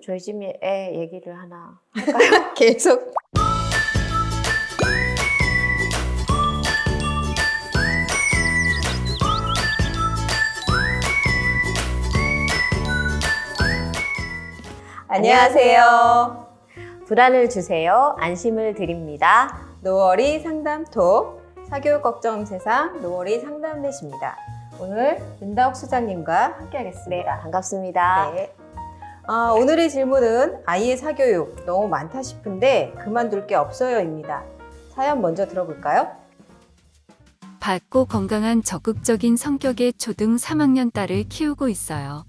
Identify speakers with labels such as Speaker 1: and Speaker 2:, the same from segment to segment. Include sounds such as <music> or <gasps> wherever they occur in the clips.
Speaker 1: 또애 얘기를 하나 할까요? <laughs>
Speaker 2: 계속. 안녕하세요.
Speaker 1: 불안을 주세요. 안심을 드립니다.
Speaker 2: 노월이 상담톡 사교육 걱정 세상 노월이 상담넷입니다. 오늘 윤다옥 수장님과 함께하겠습니다.
Speaker 1: 네, 반갑습니다.
Speaker 2: 네. 아, 오늘의 질문은 아이의 사교육 너무 많다 싶은데 그만둘 게 없어요입니다. 사연 먼저 들어볼까요?
Speaker 3: 밝고 건강한 적극적인 성격의 초등 3학년 딸을 키우고 있어요.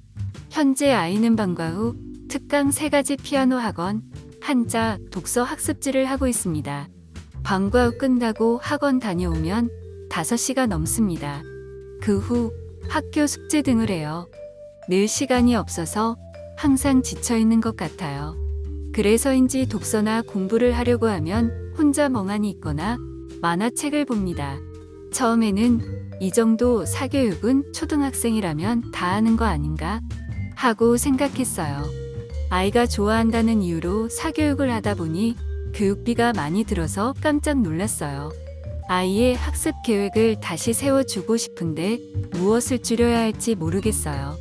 Speaker 3: 현재 아이는 방과 후 특강 세가지 피아노 학원, 한자, 독서 학습지를 하고 있습니다. 방과 후 끝나고 학원 다녀오면 5시가 넘습니다. 그 후 학교 숙제 등을 해요. 늘 시간이 없어서 항상 지쳐 있는 것 같아요. 그래서인지 독서나 공부를 하려고 하면 혼자 멍하니 있거나 만화책을 봅니다. 처음에는 이 정도 사교육은 초등학생이라면 다 하는 거 아닌가 하고 생각했어요. 아이가 좋아한다는 이유로 사교육을 하다 보니 교육비가 많이 들어서 깜짝 놀랐어요. 아이의 학습 계획을 다시 세워주고 싶은데 무엇을 줄여야 할지 모르겠어요.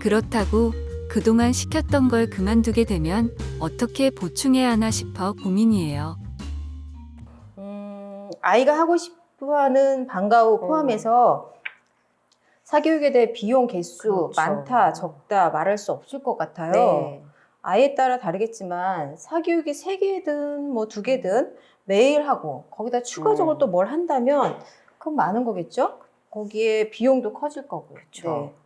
Speaker 3: 그렇다고 그동안 시켰던 걸 그만두게 되면 어떻게 보충해야 하나 싶어 고민이에요.
Speaker 2: 음, 아이가 하고 싶어하는 방과 후
Speaker 1: 음.
Speaker 2: 포함해서 사교육에 대해 비용 개수
Speaker 1: 그렇죠.
Speaker 2: 많다 적다 말할 수 없을 것 같아요.
Speaker 1: 네.
Speaker 2: 아이에 따라 다르겠지만 사교육이 세 개든 뭐 두 개든 매일 하고 거기다 추가적으로
Speaker 1: 음.
Speaker 2: 또뭘 한다면 그건 많은 거겠죠? 거기에 비용도 커질 거고.
Speaker 1: 그쵸.
Speaker 2: 네.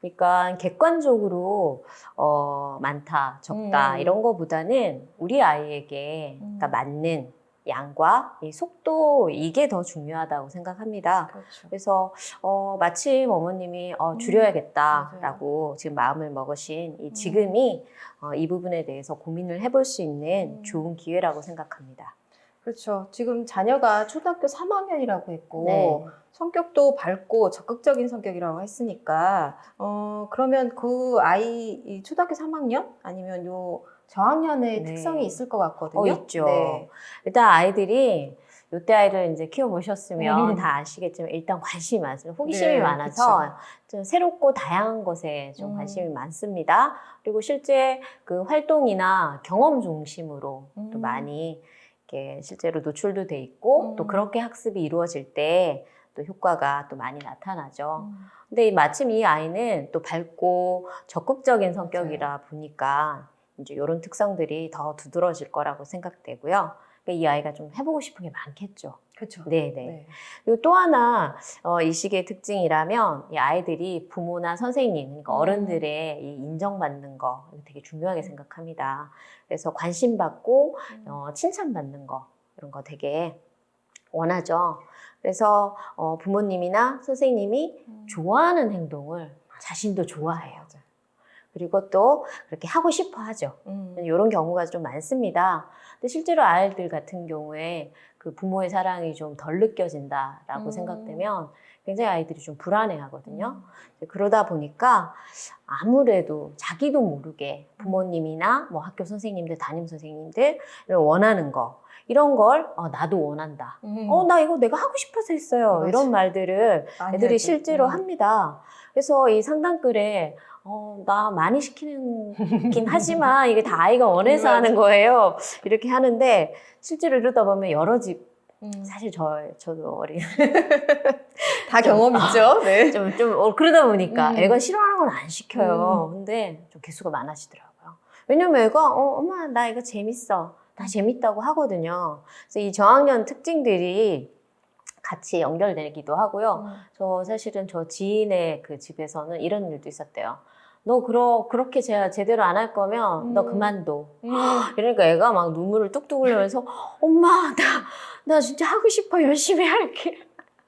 Speaker 1: 그러니까 객관적으로 어, 많다, 적다
Speaker 2: 음.
Speaker 1: 이런 거보다는 우리 아이에게
Speaker 2: 음.
Speaker 1: 그러니까 맞는 양과 이 속도 이게 더 중요하다고 생각합니다.
Speaker 2: 그렇죠.
Speaker 1: 그래서 어, 마침 어머님이 어,
Speaker 2: 음,
Speaker 1: 줄여야겠다라고 지금 마음을 먹으신 이
Speaker 2: 음.
Speaker 1: 지금이 어, 이 부분에 대해서 고민을 해볼 수 있는
Speaker 2: 음.
Speaker 1: 좋은 기회라고 생각합니다.
Speaker 2: 그렇죠. 지금 자녀가 초등학교 3학년이라고 했고
Speaker 1: 네.
Speaker 2: 성격도 밝고 적극적인 성격이라고 했으니까 어 그러면 그 아이 이 초등학교 3학년 아니면 요 저학년의
Speaker 1: 네.
Speaker 2: 특성이 있을 것 같거든요.
Speaker 1: 어, 있죠.
Speaker 2: 네.
Speaker 1: 일단 아이들이 요때 아이들 이제 키워보셨으면
Speaker 2: 음.
Speaker 1: 다 아시겠지만 일단 관심이 많습니다. 호기심이
Speaker 2: 네,
Speaker 1: 많아서 좀 새롭고 다양한 것에 좀
Speaker 2: 음.
Speaker 1: 관심이 많습니다. 그리고 실제 그 활동이나 경험 중심으로 또
Speaker 2: 음.
Speaker 1: 많이 이렇게 실제로 노출도 돼 있고
Speaker 2: 음.
Speaker 1: 또 그렇게 학습이 이루어질 때 또 효과가 또 많이 나타나죠.
Speaker 2: 음.
Speaker 1: 근데 이 마침 이 아이는 또 밝고 적극적인 성격이라 보니까 이제 이런 특성들이 더 두드러질 거라고 생각되고요. 그러니까 이 아이가 좀 해보고 싶은 게 많겠죠.
Speaker 2: 그렇죠.
Speaker 1: 네네.
Speaker 2: 네.
Speaker 1: 그리고 또 하나 어, 이 시기의 특징이라면 이 아이들이 부모나 선생님, 그러니까
Speaker 2: 음.
Speaker 1: 어른들의 이 인정받는 거 되게 중요하게 생각합니다. 그래서 관심 받고
Speaker 2: 음.
Speaker 1: 어, 칭찬받는 거 이런 거 되게 원하죠. 그래서 어, 부모님이나 선생님이
Speaker 2: 음.
Speaker 1: 좋아하는 행동을 자신도 좋아해요. 그리고 또 그렇게 하고 싶어 하죠.
Speaker 2: 음.
Speaker 1: 이런 경우가 좀 많습니다. 근데 실제로 아이들 같은 경우에 그 부모의 사랑이 좀 덜 느껴진다라고
Speaker 2: 음.
Speaker 1: 생각되면 굉장히 아이들이 좀 불안해 하거든요.
Speaker 2: 음.
Speaker 1: 그러다 보니까 아무래도 자기도 모르게 부모님이나 뭐 학교 선생님들, 담임 선생님들 원하는 거 이런 걸 어, 나도 원한다.
Speaker 2: 음.
Speaker 1: 어, 나 이거 내가 하고 싶어서 했어요.
Speaker 2: 맞아.
Speaker 1: 이런 말들을 애들이. 실제로
Speaker 2: 음.
Speaker 1: 합니다. 그래서 이 상담글에 어, 나 많이 시키는긴 하지만 이게 다 아이가 원해서
Speaker 2: 맞아.
Speaker 1: 하는 거예요. 이렇게 하는데 실제로 이러다 보면 여러 집
Speaker 2: 음.
Speaker 1: 사실 저 저도 어린 <laughs>
Speaker 2: 다 경험 있죠. 네. <laughs>
Speaker 1: 좀, 좀 어, 그러다 보니까
Speaker 2: 음.
Speaker 1: 애가 싫어하는 건 안 시켜요. 근데 좀 개수가 많아지더라고요. 왜냐면 애가 어, 엄마 나 이거 재밌어. 다 재밌다고 하거든요. 그래서 이 저학년 특징들이 같이 연결되기도 하고요.
Speaker 2: 음.
Speaker 1: 저 사실은 저 지인의 그 집에서는 이런 일도 있었대요. 너 그러, 그렇게 제, 제대로 안 할 거면 너
Speaker 2: 음.
Speaker 1: 그만둬.
Speaker 2: 음. <gasps>
Speaker 1: 그러니까 애가 막 눈물을 뚝뚝 흘리면서 <gasps> 엄마 나, 나 진짜 하고 싶어 열심히 할게.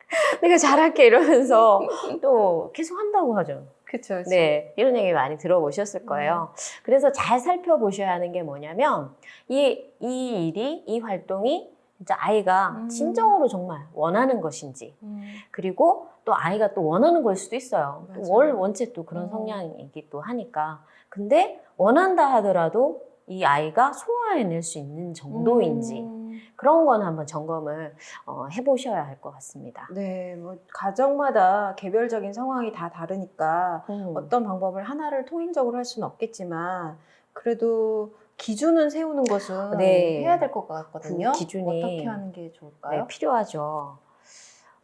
Speaker 1: <laughs> 내가 잘할게 이러면서 <laughs> 또 계속 한다고 하죠.
Speaker 2: 그쵸.
Speaker 1: 네, 이런 얘기 많이 들어보셨을 거예요. 그래서 잘 살펴보셔야 하는 게 뭐냐면 이, 이 일이, 이 활동이 진짜 아이가
Speaker 2: 음.
Speaker 1: 진정으로 정말 원하는 것인지
Speaker 2: 음.
Speaker 1: 그리고 또 아이가 또 원하는 걸 수도 있어요. 월 원체 또 그런
Speaker 2: 음.
Speaker 1: 성향이기도 하니까 근데 원한다 하더라도 이 아이가 소화해낼 수 있는 정도인지
Speaker 2: 음.
Speaker 1: 그런 건 한번 점검을 어, 해보셔야 할 것 같습니다.
Speaker 2: 네, 뭐 가정마다 개별적인 상황이 다 다르니까
Speaker 1: 음.
Speaker 2: 어떤 방법을 하나를 통일적으로 할 수는 없겠지만 그래도 기준은 세우는 것은
Speaker 1: 네.
Speaker 2: 해야 될 것 같거든요.
Speaker 1: 그 기준이
Speaker 2: 어떻게 하는 게 좋을까요?
Speaker 1: 네, 필요하죠.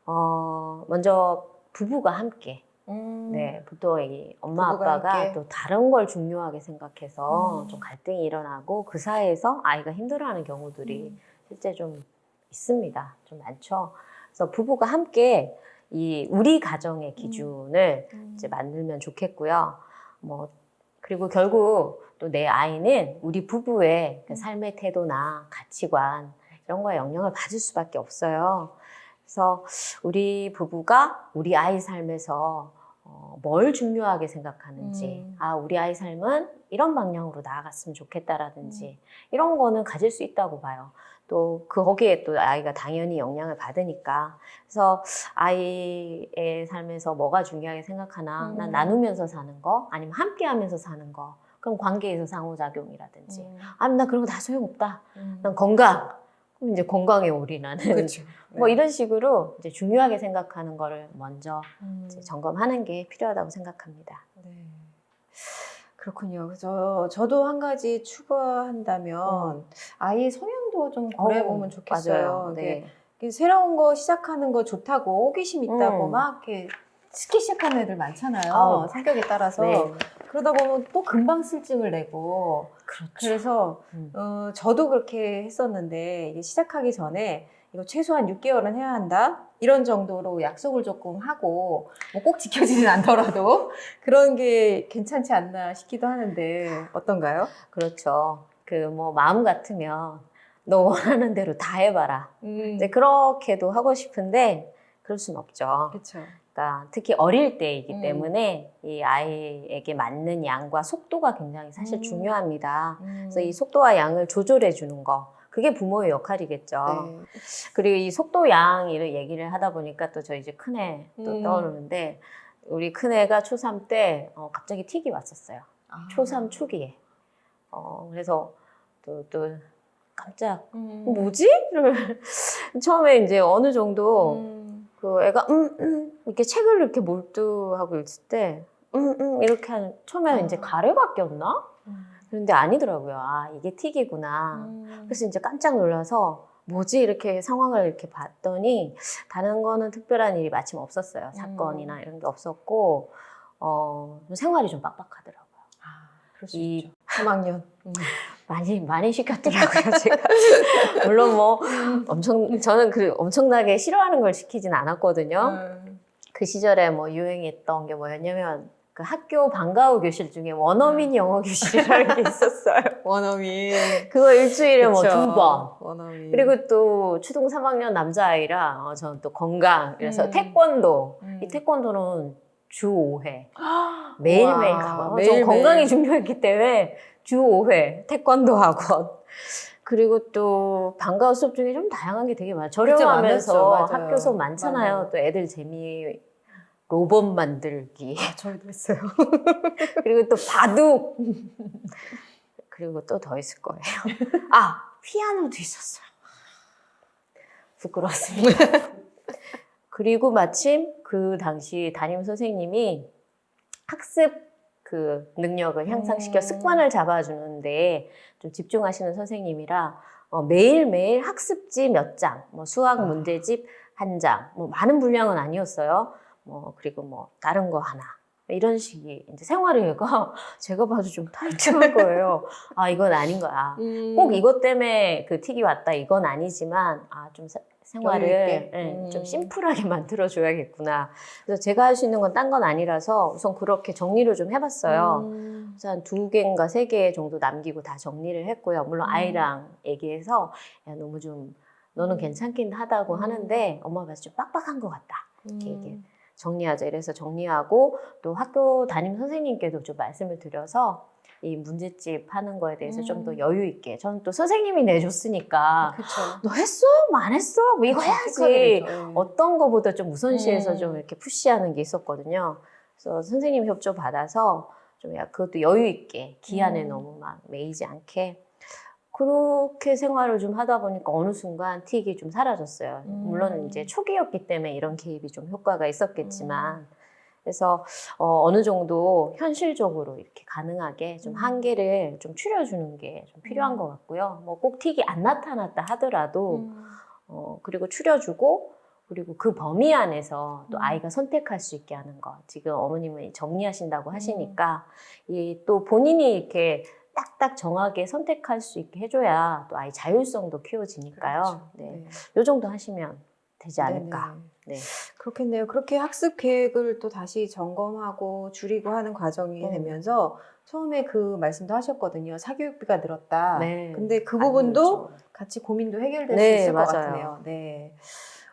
Speaker 1: 어, 먼저 부부가 함께
Speaker 2: 음.
Speaker 1: 네, 보통 이 엄마 아빠가
Speaker 2: 함께.
Speaker 1: 또 다른 걸 중요하게 생각해서
Speaker 2: 음.
Speaker 1: 좀 갈등이 일어나고 그 사이에서 아이가 힘들어하는 경우들이
Speaker 2: 음.
Speaker 1: 실제 좀 있습니다. 좀 많죠. 그래서 부부가 함께 이 우리 가정의 기준을
Speaker 2: 음.
Speaker 1: 이제 만들면 좋겠고요. 뭐 그리고 결국 또 내 아이는 우리 부부의 그
Speaker 2: 음.
Speaker 1: 삶의 태도나 가치관 이런 거에 영향을 받을 수밖에 없어요. 그래서 우리 부부가 우리 아이 삶에서 어, 뭘 중요하게 생각하는지,
Speaker 2: 음.
Speaker 1: 아 우리 아이 삶은 이런 방향으로 나아갔으면 좋겠다라든지
Speaker 2: 음.
Speaker 1: 이런 거는 가질 수 있다고 봐요. 또 거기에 또 아이가 당연히 영향을 받으니까 그래서 아이의 삶에서 뭐가 중요하게 생각하나 난
Speaker 2: 음.
Speaker 1: 나누면서 사는 거 아니면 함께 하면서 사는 거 그럼 관계에서 상호작용이라든지
Speaker 2: 음.
Speaker 1: 아 나 그런 거 다 소용없다
Speaker 2: 음.
Speaker 1: 난 건강 그럼 이제 건강에 올인하는
Speaker 2: 그렇죠. <laughs>
Speaker 1: 뭐
Speaker 2: 네.
Speaker 1: 이런 식으로 이제 중요하게 생각하는 거를 먼저
Speaker 2: 음.
Speaker 1: 점검하는 게 필요하다고 생각합니다.
Speaker 2: 네. 그렇군요. 그래서 저도 한 가지 추가한다면 아이의 성향도 좀 고려해 보면
Speaker 1: 어우,
Speaker 2: 좋겠어요.
Speaker 1: 네.
Speaker 2: 새로운 거 시작하는 거 좋다고 호기심 있다고
Speaker 1: 음.
Speaker 2: 막 이렇게 쉽게 시작하는 애들 많잖아요.
Speaker 1: 아우.
Speaker 2: 성격에 따라서
Speaker 1: 네.
Speaker 2: 그러다 보면 또 금방 쓸증을 내고
Speaker 1: 그렇죠.
Speaker 2: 그래서
Speaker 1: 음.
Speaker 2: 어, 저도 그렇게 했었는데 이게 시작하기 전에 이거 최소한 6개월은 해야 한다 이런 정도로 약속을 조금 하고 뭐 꼭 지켜지진 않더라도 <laughs> 그런 게 괜찮지 않나 싶기도 하는데 어떤가요?
Speaker 1: 그렇죠. 그 뭐 마음 같으면 너 원하는 대로 다 해봐라.
Speaker 2: 음,
Speaker 1: 이제 그렇게도 하고 싶은데 그럴 순 없죠.
Speaker 2: 그렇죠.
Speaker 1: 그러니까 특히 어릴 때이기
Speaker 2: 음.
Speaker 1: 때문에 이 아이에게 맞는 양과 속도가 굉장히 사실
Speaker 2: 음.
Speaker 1: 중요합니다.
Speaker 2: 음,
Speaker 1: 그래서 이 속도와 양을 조절해 주는 거. 그게 부모의 역할이겠죠.
Speaker 2: 네.
Speaker 1: 그리고 이 속도 양을 얘기를 하다 보니까 또 저 이제 큰애 또
Speaker 2: 음.
Speaker 1: 떠오르는데 우리 큰애가 초3 때 어, 갑자기 틱이 왔었어요.
Speaker 2: 아.
Speaker 1: 초3 초기에. 어, 그래서 또, 또 깜짝
Speaker 2: 음.
Speaker 1: 뭐지? 이러면 <laughs> 처음에 이제 어느 정도
Speaker 2: 음.
Speaker 1: 그 애가 음, 음 이렇게 책을 이렇게 몰두하고 있을 때 음, 음 이렇게 하는 처음에는
Speaker 2: 아.
Speaker 1: 이제?
Speaker 2: 음.
Speaker 1: 그런데 아니더라고요. 아, 이게 틱이구나.
Speaker 2: 음.
Speaker 1: 그래서 이제 깜짝 놀라서 뭐지 이렇게 상황을 이렇게 봤더니 다른 거는 특별한 일이 마침 없었어요. 사건이나 이런 게 없었고 어, 생활이 좀 빡빡하더라고요.
Speaker 2: 아, 그럴 수
Speaker 1: 이-
Speaker 2: 있죠. 3학년. 음.
Speaker 1: 많이 많이 시켰더라고요. <laughs> 제가 물론 뭐 엄청 저는 그 엄청나게 싫어하는 걸 시키진 않았거든요.
Speaker 2: 음.
Speaker 1: 그 시절에 뭐 유행했던 게 뭐였냐면 그 학교 방과후 교실 중에 원어민 영어 교실이라는 게 있었어요. <laughs>
Speaker 2: 원어민.
Speaker 1: 그거 일주일에 뭐. 두 번.
Speaker 2: 원어민.
Speaker 1: 그리고 또 초등 3학년 남자아이라 어, 저는 또 건강 그래서
Speaker 2: 음.
Speaker 1: 태권도
Speaker 2: 음.
Speaker 1: 이 태권도는 주 5회 <gasps> 매일매일
Speaker 2: 와,
Speaker 1: 가고
Speaker 2: 매일 매일.
Speaker 1: 전 건강이 중요했기 때문에 주 5회 태권도 학원. 그리고 또 방과후 수업 중에 좀 다양한 게 되게 많아요. 저렴하면서
Speaker 2: 많았죠.
Speaker 1: 학교 수업 많잖아요.
Speaker 2: 맞아요.
Speaker 1: 또 애들 재미 로봇 만들기.
Speaker 2: 저희도 했어요. <laughs>
Speaker 1: 그리고 또 바둑. 그리고 또 더 있을 거예요. 아 피아노도 있었어요. 부끄러웠습니다. 그리고 마침 그 당시 담임 선생님이 학습 그 능력을 향상시켜
Speaker 2: 음.
Speaker 1: 습관을 잡아주는데 좀 집중하시는 선생님이라 어, 매일매일 학습지 몇 장, 뭐 수학
Speaker 2: 아.
Speaker 1: 문제집 한 장, 뭐 많은 분량은 아니었어요. 뭐 그리고 뭐 다른 거 하나. 이런 식이 이제 생활의가 <laughs> 제가 봐도 좀 타이트한 <laughs> 거예요. 아 이건 아닌 거야.
Speaker 2: 음.
Speaker 1: 꼭 이것 때문에 그 틱이 왔다 이건 아니지만 아좀 생활을? 예,
Speaker 2: 음.
Speaker 1: 좀 심플하게 <laughs> 만들어 줘야겠구나. 그래서 제가 할 수 있는 건 딴 건 아니라서 우선 그렇게 정리를 좀 해봤어요.
Speaker 2: 음.
Speaker 1: 그래서 한 두 개인가 세 개 정도 남기고 다 정리를 했고요. 물론
Speaker 2: 음.
Speaker 1: 아이랑 얘기해서 야 너무 좀 너는
Speaker 2: 음.
Speaker 1: 괜찮긴 하다고
Speaker 2: 음.
Speaker 1: 하는데 엄마가 봐서 좀 빡빡한 것 같다. 이렇게
Speaker 2: 음.
Speaker 1: 얘기해. 정리하자. 이래서 정리하고 또 학교 담임 선생님께도 좀 말씀을 드려서 이 문제집 하는 거에 대해서 좀더
Speaker 2: 음.
Speaker 1: 여유 있게. 저는 또 선생님이 내줬으니까
Speaker 2: 그쵸.
Speaker 1: 너 했어? 뭐 안 했어? 뭐 이거 해야지.
Speaker 2: 예.
Speaker 1: 어떤 거보다 좀 우선시해서
Speaker 2: 음.
Speaker 1: 좀 이렇게 푸시하는 게 있었거든요. 그래서 선생님 협조 받아서 좀 약- 그것도 여유 있게 기한에
Speaker 2: 음.
Speaker 1: 너무 막 매이지 않게 그렇게 생활을 좀 하다 보니까 어느 순간 틱이 좀 사라졌어요.
Speaker 2: 음.
Speaker 1: 물론 이제 초기였기 때문에 이런 개입이 좀 효과가 있었겠지만
Speaker 2: 음.
Speaker 1: 그래서 어, 느 정도 현실적으로 이렇게 가능하게 좀
Speaker 2: 음.
Speaker 1: 한계를 좀 줄여주는 게 좀 필요한
Speaker 2: 음.
Speaker 1: 것 같고요. 뭐 꼭 틱이 안 나타났다 하더라도
Speaker 2: 음.
Speaker 1: 어, 그리고 추려주고, 그리고 그 범위 안에서 또
Speaker 2: 음.
Speaker 1: 아이가 선택할 수 있게 하는 것. 지금 어머님은 정리하신다고
Speaker 2: 음.
Speaker 1: 하시니까, 이또 본인이 이렇게 딱딱 정하게 선택할 수 있게 해줘야 또 아이 자율성도 키워지니까요.
Speaker 2: 그렇죠.
Speaker 1: 네.
Speaker 2: 네.
Speaker 1: 요 정도 하시면 되지 않을까.
Speaker 2: 네네.
Speaker 1: 네.
Speaker 2: 그렇겠네요. 그렇게 학습 계획을 또 다시 점검하고 줄이고 하는 과정이
Speaker 1: 음.
Speaker 2: 되면서 처음에 그 말씀도 하셨거든요. 사교육비가 늘었다.
Speaker 1: 네.
Speaker 2: 근데
Speaker 1: 그안
Speaker 2: 부분도. 같이 고민도 해결될
Speaker 1: 네,
Speaker 2: 수 있을
Speaker 1: 맞아요.
Speaker 2: 것 같네요. 네.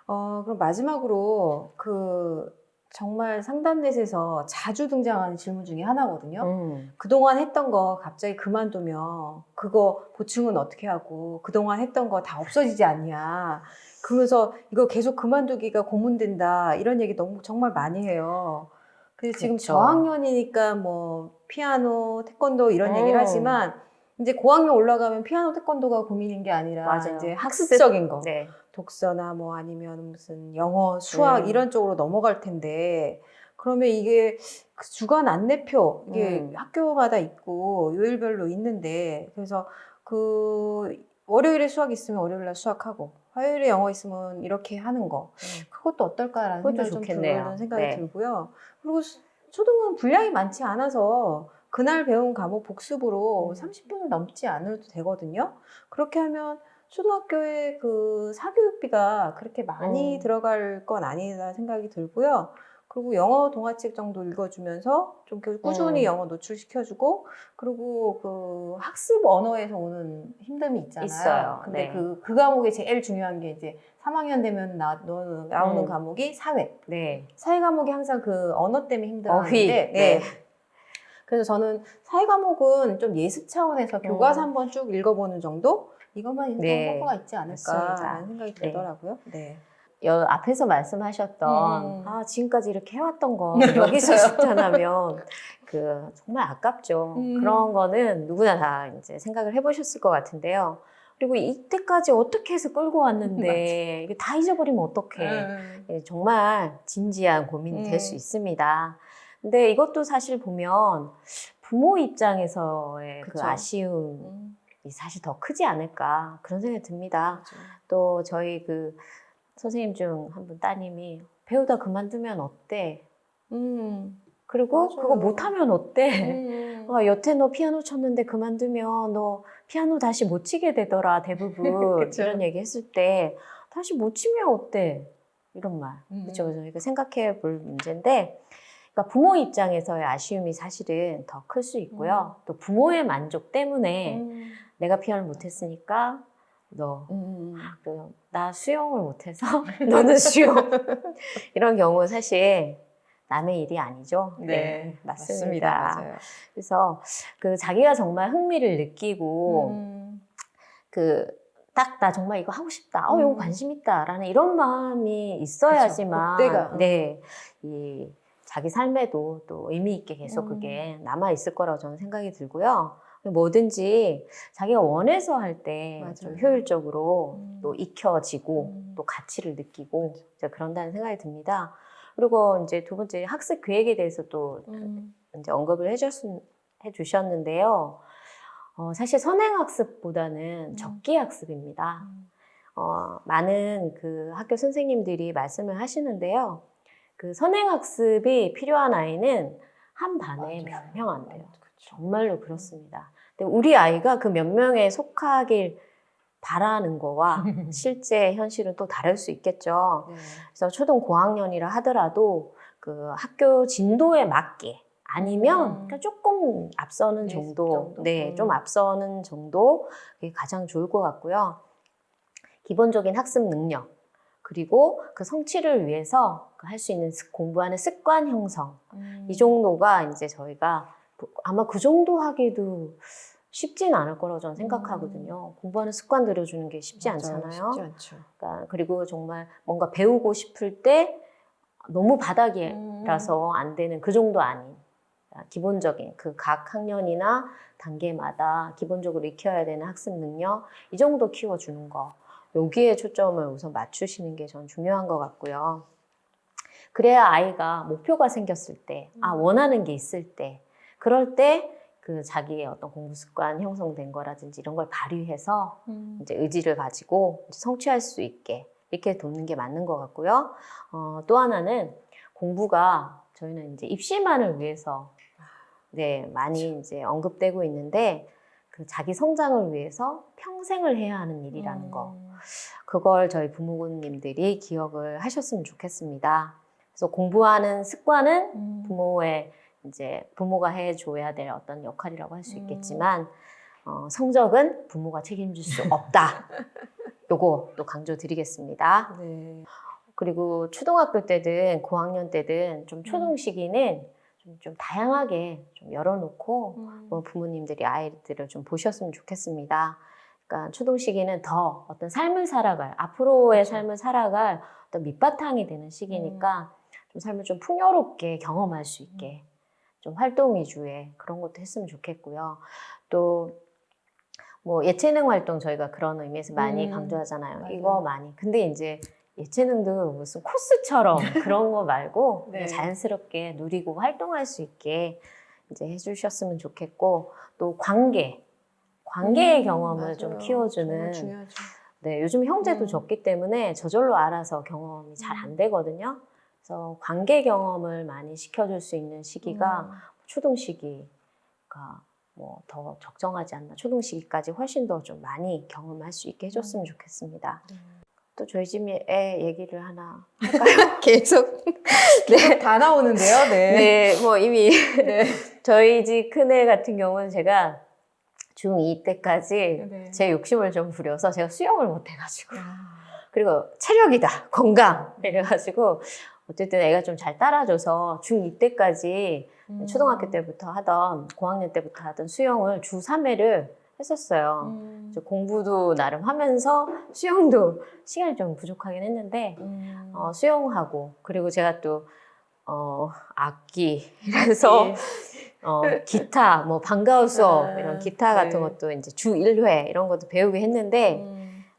Speaker 2: 어, 그럼 마지막으로 그 정말 상담넷에서 자주 등장하는 질문 중에 하나거든요.
Speaker 1: 음.
Speaker 2: 그동안 했던 거 갑자기 그만두면 그거 보충은 어떻게 하고 그동안 했던 거 다 없어지지 않냐. 그러면서 이거 계속 그만두기가 고문된다. 이런 얘기 너무 정말 많이 해요. 근데 지금
Speaker 1: 그렇죠.
Speaker 2: 저학년이니까 뭐 피아노, 태권도 이런 얘기를
Speaker 1: 음.
Speaker 2: 하지만 이제 고학년 올라가면 피아노, 태권도가 고민인 게 아니라
Speaker 1: 맞아요.
Speaker 2: 이제
Speaker 1: 학습.
Speaker 2: 학습적인 거.
Speaker 1: 네.
Speaker 2: 독서나 뭐 아니면 무슨 영어, 수학
Speaker 1: 음.
Speaker 2: 이런 쪽으로 넘어갈 텐데 그러면 이게 그 주간 안내표 이게
Speaker 1: 음.
Speaker 2: 학교마다 있고 요일별로 있는데 그래서 그 월요일에 수학 있으면 월요일 날 수학하고 화요일에 영어 있으면 이렇게 하는 거
Speaker 1: 음.
Speaker 2: 그것도 어떨까라는
Speaker 1: 그것도
Speaker 2: 생각이 좀
Speaker 1: 좋겠네요.
Speaker 2: 드는 생각이
Speaker 1: 네.
Speaker 2: 들고요. 그리고 수- 초등은 분량이 많지 않아서 그날 배운 과목 복습으로
Speaker 1: 음.
Speaker 2: 30분을 넘지 않아도 되거든요. 그렇게 하면 초등학교의 그 사교육비가 그렇게 많이
Speaker 1: 음.
Speaker 2: 들어갈 건 아니다 생각이 들고요. 그리고 영어 동화책 정도 읽어주면서 좀 꾸- 꾸준히
Speaker 1: 음.
Speaker 2: 영어 노출시켜주고 그리고 그 학습 언어에서 오는 힘듦이 있잖아요.
Speaker 1: 있어요.
Speaker 2: 근데
Speaker 1: 네.
Speaker 2: 그, 그 과목이 제일 중요한 게 이제 3학년 되면 나, 너- 나오는
Speaker 1: 음.
Speaker 2: 과목이 사회.
Speaker 1: 네.
Speaker 2: 사회 과목이 항상 그 언어 때문에 힘들어하는데
Speaker 1: 어휘.
Speaker 2: 네.
Speaker 1: 네.
Speaker 2: 그래서 저는 사회 과목은 좀 예습 차원에서 교과서
Speaker 1: 음.
Speaker 2: 한번 쭉 읽어보는 정도 이것만 해도
Speaker 1: 네.
Speaker 2: 효과가 있지 않을까라는. 생각이
Speaker 1: 네.
Speaker 2: 들더라고요. 네.
Speaker 1: 여, 앞에서 말씀하셨던
Speaker 2: 음.
Speaker 1: 아 지금까지 이렇게 해왔던 거 <laughs> 여기서 중단하면 그 정말 아깝죠.
Speaker 2: 음.
Speaker 1: 그런 거는 누구나 다 이제 생각을 해보셨을 것 같은데요. 그리고 이때까지 어떻게 해서 끌고 왔는데 <laughs> 이게 다 잊어버리면 어떡해.
Speaker 2: 음.
Speaker 1: 예, 정말 진지한 고민이 될수
Speaker 2: 음.
Speaker 1: 있습니다. 근데 이것도 사실 보면 부모 입장에서의 그
Speaker 2: 그쵸.
Speaker 1: 아쉬움이
Speaker 2: 음.
Speaker 1: 사실 더 크지 않을까 그런 생각이 듭니다.
Speaker 2: 맞아.
Speaker 1: 또 저희 그 선생님 중 한 분 따님이 배우다 그만두면 어때?
Speaker 2: 음.
Speaker 1: 그리고
Speaker 2: 맞아요.
Speaker 1: 그거 못하면 어때?
Speaker 2: 음.
Speaker 1: 어, <laughs> 여태 너 피아노 쳤는데 그만두면 너 피아노 다시 못 치게 되더라 대부분. <laughs> 이런 얘기 했을 때 다시 못 치면 어때? 이런 말
Speaker 2: 음.
Speaker 1: 그렇죠 그래서 이거 생각해 볼 문제인데 그러니까 부모 입장에서의 아쉬움이 사실은 더 클 수 있고요 또 부모의 만족 때문에
Speaker 2: 음.
Speaker 1: 내가 피아노를 못했으니까 너
Speaker 2: 음.
Speaker 1: 그, 나 수영을 못해서 <laughs> <laughs> 너는 수영 이런 경우 사실 남의 일이 아니죠.
Speaker 2: 네,
Speaker 1: 맞습니다.
Speaker 2: 맞아요.
Speaker 1: 그래서 그 자기가 정말 흥미를 느끼고
Speaker 2: 음.
Speaker 1: 그 딱 나 정말 이거 하고 싶다. 어, 이거
Speaker 2: 음.
Speaker 1: 관심 있다라는 이런 마음이 있어야지만
Speaker 2: 그쵸.
Speaker 1: 네. 이 자기 삶에도 또 의미 있게 계속
Speaker 2: 음.
Speaker 1: 그게 남아 있을 거라고 저는 생각이 들고요. 뭐든지 자기가 원해서 할 때 좀. 효율적으로
Speaker 2: 음.
Speaker 1: 또 익혀지고
Speaker 2: 음.
Speaker 1: 또 가치를 느끼고 그런다는 생각이 듭니다. 그리고 이제 두 번째 학습 계획에 대해서 또
Speaker 2: 음.
Speaker 1: 이제 언급을 해주셨는데요. 어, 사실 선행학습보다는
Speaker 2: 음.
Speaker 1: 적기학습입니다.
Speaker 2: 음.
Speaker 1: 어, 많은 그 학교 선생님들이 말씀을 하시는데요. 그 선행학습이 필요한 아이는 한 반에. 몇 명 안 돼요.
Speaker 2: 그쵸.
Speaker 1: 정말로 그렇습니다. 근데 우리 아이가 그 몇 명에 속하길 바라는 거와 <laughs> 실제 현실은 또 다를 수 있겠죠.
Speaker 2: 네.
Speaker 1: 그래서 초등 고학년이라 하더라도 그 학교 진도에 맞게 아니면
Speaker 2: 음.
Speaker 1: 조금 앞서는
Speaker 2: 예습
Speaker 1: 정도? 네,
Speaker 2: 음.
Speaker 1: 좀 앞서는 정도 그게 가장 좋을 것 같고요. 기본적인 학습 능력 그리고 그 성취를 위해서 그할수 있는 습- 공부하는 습관 형성
Speaker 2: 음.
Speaker 1: 이 정도가 이제 저희가 아마 그 정도 하기도 쉽진 않을 거라고 저는 생각하거든요. 공부하는 습관 들여주는 게 쉽지
Speaker 2: 음. 맞아요.
Speaker 1: 않잖아요.
Speaker 2: 쉽지 않죠.
Speaker 1: 그러니까 그리고 정말 뭔가 배우고 싶을 때 너무 바닥이라서
Speaker 2: 음.
Speaker 1: 안 되는 그 정도 아닌 기본적인 그 각 학년이나 단계마다 기본적으로 익혀야 되는 학습 능력 이 정도 키워주는 거 여기에 초점을 우선 맞추시는 게 전 중요한 것 같고요. 그래야 아이가 목표가 생겼을 때, 아, 원하는 게 있을 때, 그럴 때 그 자기의 어떤 공부 습관 형성된 거라든지 이런 걸 발휘해서
Speaker 2: 음.
Speaker 1: 이제 의지를 가지고 이제 성취할 수 있게 이렇게 돕는 게 맞는 것 같고요. 어, 또 하나는 공부가 저희는 이제 입시만을 위해서 네 많이 이제 언급되고 있는데 그 자기 성장을 위해서 평생을 해야 하는 일이라는 거
Speaker 2: 음.
Speaker 1: 그걸 저희 부모님들이 기억을 하셨으면 좋겠습니다. 그래서 공부하는 습관은
Speaker 2: 음.
Speaker 1: 부모의 이제 부모가 해줘야 될 어떤 역할이라고 할수
Speaker 2: 음.
Speaker 1: 있겠지만 어, 성적은 부모가 책임질 수 없다. <laughs> 요거 또 강조드리겠습니다.
Speaker 2: 네.
Speaker 1: 그리고 초등학교 때든 고학년 때든 좀 초등
Speaker 2: 음.
Speaker 1: 시기는 좀, 좀 다양하게 좀 열어놓고
Speaker 2: 음.
Speaker 1: 뭐 부모님들이 아이들을 좀 보셨으면 좋겠습니다. 그러니까 초등 시기는 더 어떤 삶을 살아갈 앞으로의
Speaker 2: 그렇죠.
Speaker 1: 삶을 살아갈 어떤 밑바탕이 되는 시기니까 좀 삶을 좀 풍요롭게 경험할 수 있게 좀 활동 위주의 그런 것도 했으면 좋겠고요. 또 뭐 예체능 활동 저희가 그런 의미에서 많이
Speaker 2: 음,
Speaker 1: 강조하잖아요.
Speaker 2: 맞아요.
Speaker 1: 이거 많이. 근데 이제 예체능도 무슨 코스처럼 <laughs> 그런 거 말고
Speaker 2: 네.
Speaker 1: 자연스럽게 누리고 활동할 수 있게 이제 해주셨으면 좋겠고 또 관계, 관계의
Speaker 2: 음,
Speaker 1: 경험을
Speaker 2: 맞아요.
Speaker 1: 좀 키워주는
Speaker 2: 중요하죠.
Speaker 1: 네, 요즘 형제도
Speaker 2: 음.
Speaker 1: 적기 때문에 저절로 알아서 경험이 잘안
Speaker 2: 음.
Speaker 1: 되거든요. 그래서 관계 경험을 많이 시켜줄 수 있는 시기가
Speaker 2: 음.
Speaker 1: 초등 시기가 뭐 더 적정하지 않나. 초등 시기까지 훨씬 더 좀 많이 경험할 수 있게 해줬으면 좋겠습니다.
Speaker 2: 음.
Speaker 1: 또 저희 집에 애 얘기를 하나 할까요? <laughs>
Speaker 2: 계속 <laughs>
Speaker 1: 네.
Speaker 2: 다 나오는데요. 네. <laughs>
Speaker 1: 네, 뭐 이미
Speaker 2: 네.
Speaker 1: 저희 집 큰애 같은 경우는 제가 중2 때까지
Speaker 2: 네.
Speaker 1: 제 욕심을 좀 부려서 제가 수영을 못 해가지고
Speaker 2: 아.
Speaker 1: 그리고 체력이다, 건강 이래가지고 어쨌든 애가 좀 잘 따라줘서 중2 때까지
Speaker 2: 음.
Speaker 1: 초등학교 때부터 하던 고학년 때부터 하던 수영을 주 3회를 했었어요.
Speaker 2: 음.
Speaker 1: 공부도 나름 하면서 수영도 <laughs> 시간이 좀 부족하긴 했는데
Speaker 2: 음.
Speaker 1: 어, 수영하고 그리고 제가 또 어, 악기 그래서
Speaker 2: 예.
Speaker 1: 어, 기타 뭐 방과후 수업
Speaker 2: 아,
Speaker 1: 이런 기타 같은
Speaker 2: 네.
Speaker 1: 것도 이제 주 1회 이런 것도 배우게 했는데
Speaker 2: 음.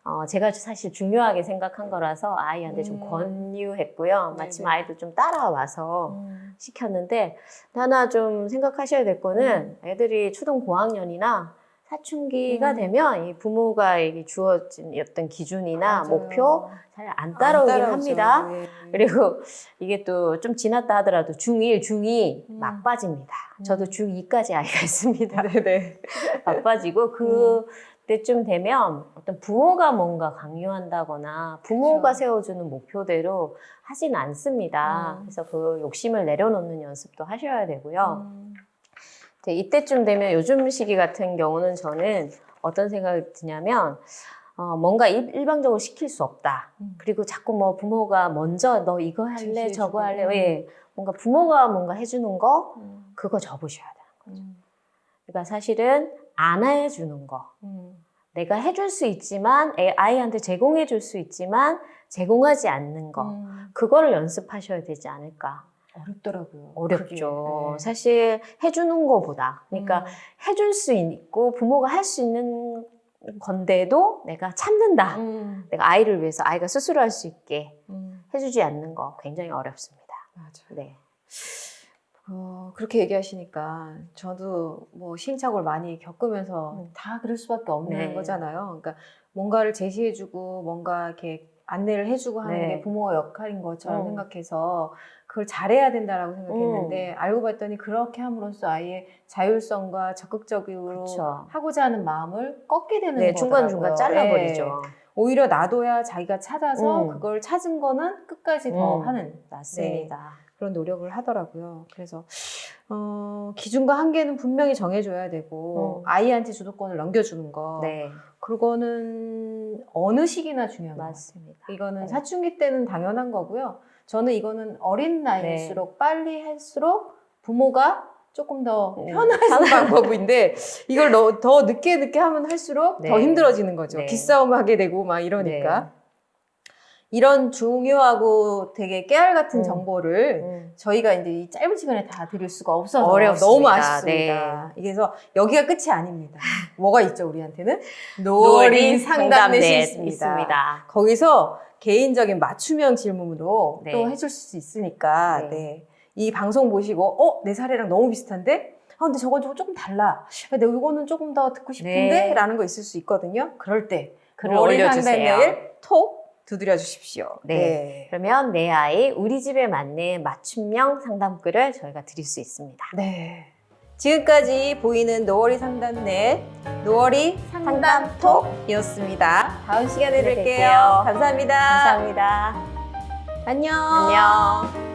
Speaker 1: 어, 제가 사실 중요하게 생각한 거라서 아이한테 좀
Speaker 2: 음.
Speaker 1: 권유했고요. 마침
Speaker 2: 네네.
Speaker 1: 아이도 좀 따라와서
Speaker 2: 음.
Speaker 1: 시켰는데 하나 좀 생각하셔야 될 거는 애들이 초등 고학년이나 사춘기가
Speaker 2: 음.
Speaker 1: 되면 이 부모가 주어진 어떤 기준이나
Speaker 2: 맞아요.
Speaker 1: 목표
Speaker 2: 잘안안
Speaker 1: 따라오긴
Speaker 2: 따라오죠.
Speaker 1: 합니다.
Speaker 2: 네.
Speaker 1: 그리고 이게 또 좀 지났다 하더라도 중1, 중2
Speaker 2: 음.
Speaker 1: 막 빠집니다. 저도
Speaker 2: 음.
Speaker 1: 중2까지 아이가 있습니다. <laughs>
Speaker 2: 네네. <laughs>
Speaker 1: 막 빠지고 그 때쯤 되면 어떤 부모가 뭔가 강요한다거나 부모가
Speaker 2: 그쵸.
Speaker 1: 세워주는 목표대로 하진 않습니다.
Speaker 2: 음.
Speaker 1: 그래서 그 욕심을 내려놓는 연습도 하셔야 되고요.
Speaker 2: 음.
Speaker 1: 이때쯤 되면 요즘 시기 같은 경우는 저는 어떤 생각이 드냐면 어, 뭔가 일, 일방적으로 시킬 수 없다.
Speaker 2: 음.
Speaker 1: 그리고 자꾸 뭐 부모가 먼저 너 이거 할래. 저거 할래
Speaker 2: 음.
Speaker 1: 예 뭔가 부모가 뭔가 해주는 거
Speaker 2: 음.
Speaker 1: 그거 접으셔야 돼요.
Speaker 2: 음.
Speaker 1: 그러니까 사실은 안 해주는 거
Speaker 2: 음.
Speaker 1: 내가 해줄 수 있지만 애- 아이한테 제공해 줄 수 있지만 제공하지 않는 거
Speaker 2: 음.
Speaker 1: 그거를 연습하셔야 되지 않을까
Speaker 2: 어렵더라고요.
Speaker 1: 어렵죠.
Speaker 2: 네.
Speaker 1: 사실 해주는 거보다 그러니까
Speaker 2: 음.
Speaker 1: 해줄 수 있고 부모가 할 수 있는 건데도 내가 참는다
Speaker 2: 음.
Speaker 1: 내가 아이를 위해서 아이가 스스로 할 수 있게
Speaker 2: 음.
Speaker 1: 해주지 않는 거 굉장히 어렵습니다
Speaker 2: 맞아.
Speaker 1: 네
Speaker 2: 어, 그렇게 얘기하시니까 저도 뭐 시행착오를 많이 겪으면서
Speaker 1: 음.
Speaker 2: 다 그럴 수밖에 없는
Speaker 1: 네.
Speaker 2: 거잖아요. 그러니까 뭔가를 제시해주고 뭔가 이렇게 안내를 해주고 하는
Speaker 1: 네.
Speaker 2: 게 부모의 역할인 것처럼
Speaker 1: 음.
Speaker 2: 생각해서 그걸 잘해야 된다라고 생각했는데 알고 봤더니 그렇게 함으로써 아이의 자율성과 적극적으로
Speaker 1: 그렇죠
Speaker 2: 하고자 하는 마음을 꺾게 되는
Speaker 1: 네
Speaker 2: 거더라고요.
Speaker 1: 중간 중간 잘라버리죠
Speaker 2: 네. 오히려 놔둬야 자기가 찾아서
Speaker 1: 음.
Speaker 2: 그걸 찾은 거는 끝까지 더
Speaker 1: 음.
Speaker 2: 하는
Speaker 1: 맞습니다
Speaker 2: 그런 노력을 하더라고요. 그래서 어, 기준과 한계는 분명히 정해줘야 되고
Speaker 1: 음.
Speaker 2: 아이한테 주도권을 넘겨주는 거
Speaker 1: 네
Speaker 2: 그거는 어느 시기나 중요한 것 같아요.
Speaker 1: 맞습니다
Speaker 2: 이거는
Speaker 1: 네.
Speaker 2: 사춘기 때는 당연한 거고요. 저는 이거는 어린 나이일수록 빨리 할수록 부모가 조금 더
Speaker 1: 음,
Speaker 2: 편한 방법인데 이걸 너- 더 늦게 늦게 하면 할수록 더
Speaker 1: 네.
Speaker 2: 힘들어지는 거죠.
Speaker 1: 네.
Speaker 2: 기싸움 하게 되고 막 이러니까. 이런 중요하고 되게 깨알 같은
Speaker 1: 음.
Speaker 2: 정보를
Speaker 1: 음.
Speaker 2: 저희가 이제 이 짧은 시간에 다 드릴 수가 없어서
Speaker 1: 어렵습니다.
Speaker 2: 너무 아쉽습니다. 그래서 여기가 끝이 아닙니다. <laughs> 뭐가 있죠 우리한테는
Speaker 1: 노어리
Speaker 2: 상담넷이
Speaker 1: 있습니다.
Speaker 2: 있습니다. 거기서 개인적인 맞춤형 질문으로
Speaker 1: 네.
Speaker 2: 또 해줄 수 있으니까
Speaker 1: 네.
Speaker 2: 네. 이 방송 보시고 어내 사례랑 너무 비슷한데 아 근데 저건 좀 조금 달라. 아, 내가 이거는 조금 더 듣고 싶은데
Speaker 1: 네.
Speaker 2: 라는 거 있을 수 있거든요. 그럴 때
Speaker 1: 글을 올려주세요.
Speaker 2: 톡 두드려 주십시오.
Speaker 1: 네. 그러면 내 아이 우리 집에 맞는 맞춤형 상담글을 저희가 드릴 수 있습니다.
Speaker 2: 네. 지금까지 보이는 노어리 상담넷 노어리 상담톡이었습니다. 다음 시간에
Speaker 1: 네,
Speaker 2: 뵐게요.
Speaker 1: 뵐게요.
Speaker 2: 감사합니다.
Speaker 1: 감사합니다.
Speaker 2: 안녕.
Speaker 1: 안녕.